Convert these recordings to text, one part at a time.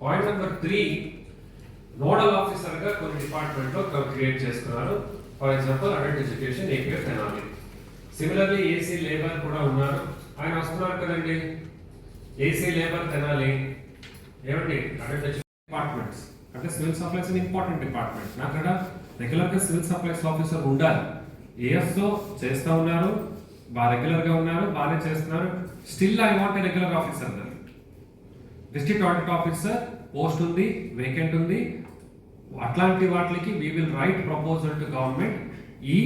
Point number three nodal ఆఫీసర్గా కొన్ని డిపార్ట్మెంట్లో క్రియేట్ చేస్తున్నారు. For example adult education APF Tenali similarly AC labour కూడా ఉన్నారు. ఆయన వస్తున్నారు కదండి. AC labour Tenali. ఏమండి? డిపార్ట్మెంట్స్ అంటే సివిల్ సప్లైస్ అని ఇంపార్టెంట్ డిపార్ట్మెంట్ నాకు అక్కడ రెగ్యులర్గా సివిల్ సప్లైస్ ఆఫీసర్ ఉండాలి. ఏఎస్తో చేస్తూ ఉన్నారు బాగా రెగ్యులర్గా ఉన్నారు బాగానే చేస్తున్నారు. Still I want regular officer దాన్ని డిస్ట్రిక్ట్ ఆడిట్ ఆఫీసర్ పోస్ట్ ఉంది వేకెంట్ ఉంది. అట్లాంటి వాటికి we will write proposal to government ఈ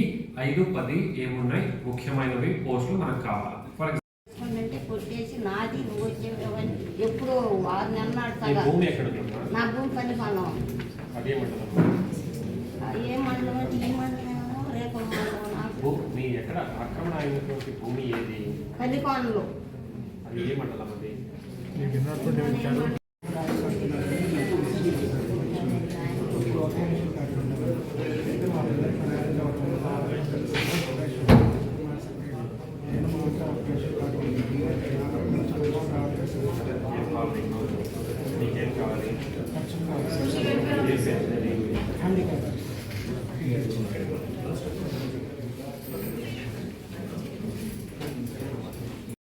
ఐదు పది ఏమున్నాయి? ముఖ్యమైనవి పోస్టులు మనకు కావాలి. ఆరు నెలల నాడు సగా భూమి? నా అదే మండలం ఏ మండలం అంటే ఈ మండలం రేపు మండలం నాకు. భూ మీ ఎక్కడ ఆక్రమణ అయినటువంటి భూమి ఏది? పల్లికోనలు అది ఏ మండలం అది ఏం కావాలి మీకేం కావాలి